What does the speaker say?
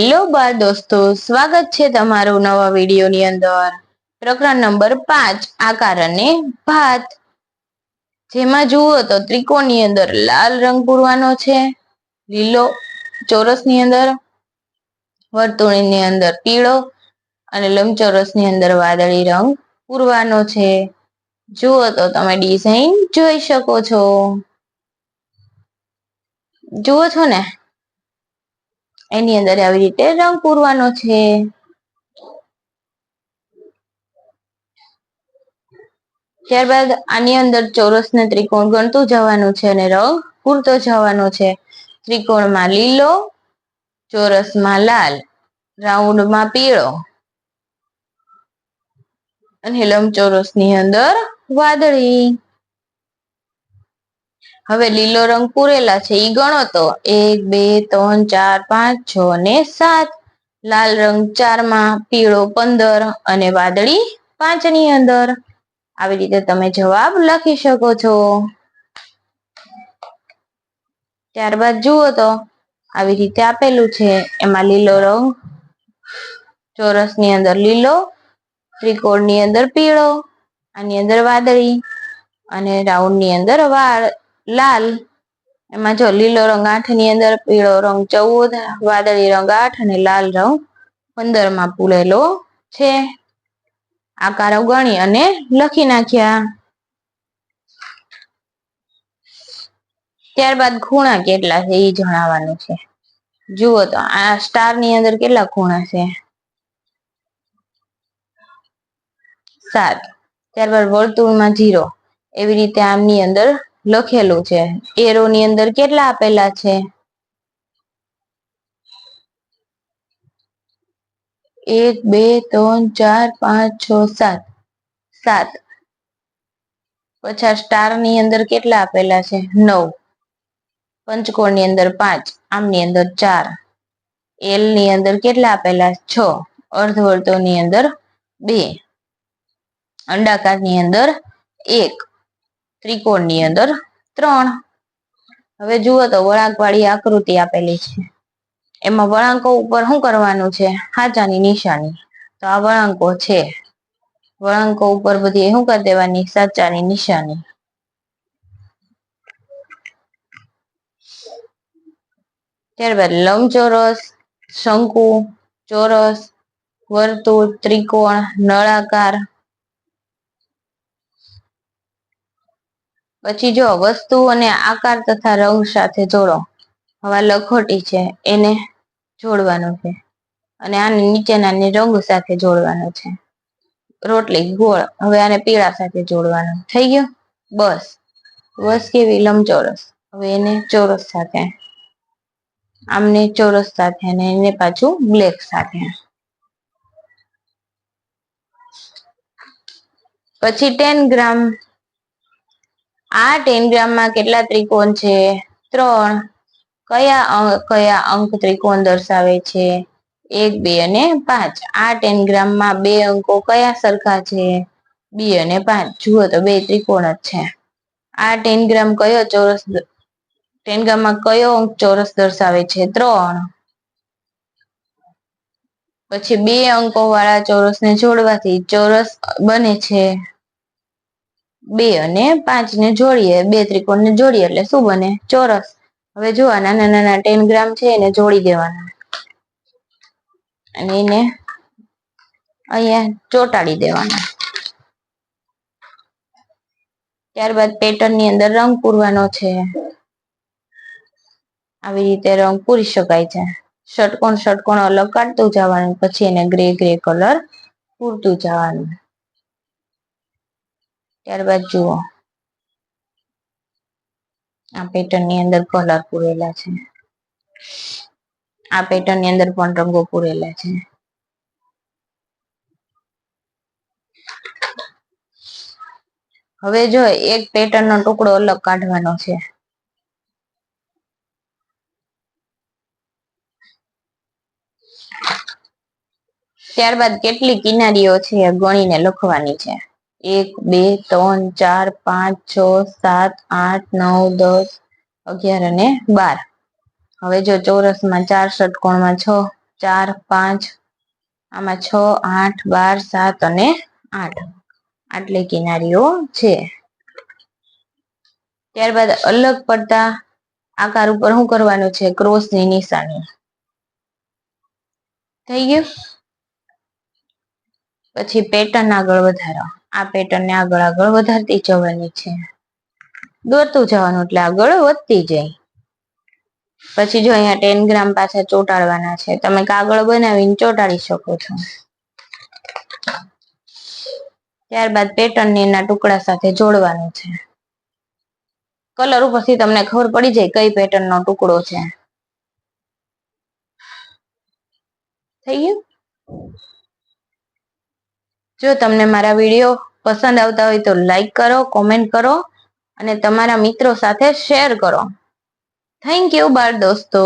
Hello બાર દોસ્તો, સ્વાગત છે તમારું નવા વિડીયોની અંદર. પ્રકરણ નંબર પાંચ, આકાર અને ભાત. જેમાં જુઓ તો ત્રિકોણની અંદર લાલ રંગ પૂરવાનો છે, લીલો ચોરસની અંદર, વર્તુળની અંદર પીળો અને લંબચોરસની અંદર વાદળી રંગ પૂરવાનો છે. જુઓ તો તમે ડિઝાઇન જોઈ શકો છો. જુઓ છો ને? એની અંદર આવી રીતે રંગ પૂરવાનો છે. ત્યારબાદ આની અંદર ચોરસ ને ત્રિકોણ ગણતું જવાનું છે અને રંગ પૂરતો જવાનો છે. ત્રિકોણમાં લીલો, ચોરસમાં લાલ, રાઉન્ડમાં પીળો અને લંબચોરસની અંદર વાદળી. હવે લીલો રંગ પૂરેલા છે, ઈ ગણો તો એક, બે, ત્રણ, ચાર, પાંચ, છ ને સાત. લાલ રંગ ચારમાં પીળો પંદર અને વાદળી પાંચની અંદર. આવી રીતે તમે જવાબ લખી શકો છો. ત્યારબાદ જુઓ તો આવી રીતે આપેલું છે, એમાં લીલો રંગ ચોરસની અંદર લીલો ત્રિકોણની અંદર પીળો, આની અંદર વાદળી અને રાઉન્ડની અંદર વાળ લાલ. એમાં જો લીલો રંગ આઠની અંદર પીળો રંગ ચૌદ, વાદળી રંગ આઠ અને લાલ રંગ પંદરમાં પૂરેલો છે. આકારો ગણી અને લખી નાખ્યા. ત્યારબાદ ખૂણા કેટલા છે એ જણાવવાનું છે. જુઓ તો આ સ્ટારની અંદર કેટલા ખૂણા છે? સાત. ત્યારબાદ વર્તુળમાં જીરો એવી રીતે આમની અંદર લખેલું છે. એરો ની અંદર કેટલા આપેલા છે? એક, બે, ત્રણ, ચાર, પાંચ, છ, સાત. સાત. પછી સ્ટારની અંદર કેટલા આપેલા છે? નવ. પંચકોણની અંદર પાંચ આમની અંદર ચાર. એલની અંદર કેટલા આપેલા? છ. અર્ધવર્તુળની અંદર બે. અંડાકારની અંદર એક. ત્રિકોણની અંદર ત્રણ. હવે જુઓ તો વળાંક વાળી આકૃતિ આપેલી છે. એમાં વળાંકો ઉપર શું કરવાનું છે? હાચાની નિશાની. તો આ વળાંકો છે. વળાંકો ઉપર બધી શું કરી દેવાની? સાચાની નિશાની. ત્યારબાદ લંબચોરસ, શંકુ, ચોરસ, વર્તુળ, ત્રિકોણ, નળાકાર પછી જો વસ્તુ અને આકાર તથા રંગ સાથે જોડો. હવા લખોટી છે, એને જોડવાનું છે અને આને નીચેના રંગ સાથે જોડવાનો છે. રોટલી, ગોળ, હવે આને પીળા સાથે જોડવાનો. થઈ ગયું? બસ. બસ કેવી લંબચોરસ. હવે એને ચોરસ સાથે. આમને ચોરસ સાથે અને એને પાછું બ્લેક સાથે. પછી ટેન ગ્રામ આ ટેન ગ્રામમાં કેટલા ત્રિકોણ છે? ત્રણ. કયા કયા અંક ત્રિકોણ દર્શાવે છે? એક, બે અને પાંચ. આ ટેન ગ્રામમાં બે અંકો કયા સરખા છે? બે અને પાંચ. જુઓ તો બે ત્રિકોણ જ છે. આ ટેન ગ્રામ કયો ચોરસ ટેન ગ્રામમાં કયો અંક ચોરસ દર્શાવે છે? ત્રણ. પછી બે અંકો વાળા ચોરસને જોડવાથી ચોરસ બને છે. બે અને પાંચ ને જોડીએ, બે ત્રિકોણ ને જોડીએ એટલે શું બને? ચોરસ. હવે જો નાના નાના ટેન ગ્રામ છે, એને જોડી દેવાના. અને એને અહીંયા ચોટાડી દેવાના. ત્યારબાદ પેટર્નની અંદર રંગ પૂરવાનો છે. આવી રીતે રંગ પૂરી શકાય છે. ષટકોણ ષટકોણ અલગ કાઢતું જવાનું, પછી એને ગ્રે ગ્રે કલર પૂરતું જવાનું. ત્યારબાદ જુઓ. આ પેટર્નની અંદર કલર પૂરેલા છે. આ પેટર્નની અંદર પણ રંગો પૂરેલા છે. હવે જો એક પેટર્ન નો ટુકડો અલગ કાઢવાનો છે. ત્યારબાદ કેટલી કિનારીઓ છે ગણીને લખવાની છે. એક, બે, ત્રણ, ચાર, પાંચ, છ, સાત, આઠ, નવ, દસ, અગિયાર અને બાર. હવે જો ચોરસમાં ચાર, ષટકોણમાં છ, ચાર, પાંચ, આમાં છ, આઠ, બાર, સાત અને આઠ. આટલી કિનારીઓ છે. ત્યારબાદ અલગ પડતા આકાર ઉપર શું કરવાનું છે? ક્રોસની નિશાની. થઈ ગયું? પછી પેટર્ન આગળ વધારો. આ પેટર્નને આગળ આગળ વધારતી જવાની છે. દોરતું જવાનું એટલે આગળ વધતી જાય. પછી જો અહીંયા ટેન ગ્રામ પાછા ચોટાડવાના છે, તમે કાગળ બનાવીને ચોટાડી શકો છો. ત્યારબાદ પેટર્ન એના ટુકડા સાથે જોડવાનું છે. કલર ઉપરથી તમને ખબર પડી જાય કઈ પેટર્ન નો ટુકડો છે. થઈ ગયું? જો તમને મારા વીડિયો પસંદ આવતા હોય તો લાઈક કરો કોમેન્ટ કરો અને તમારા મિત્રો સાથે શેર કરો. થેન્ક યુ બાળ દોસ્તો.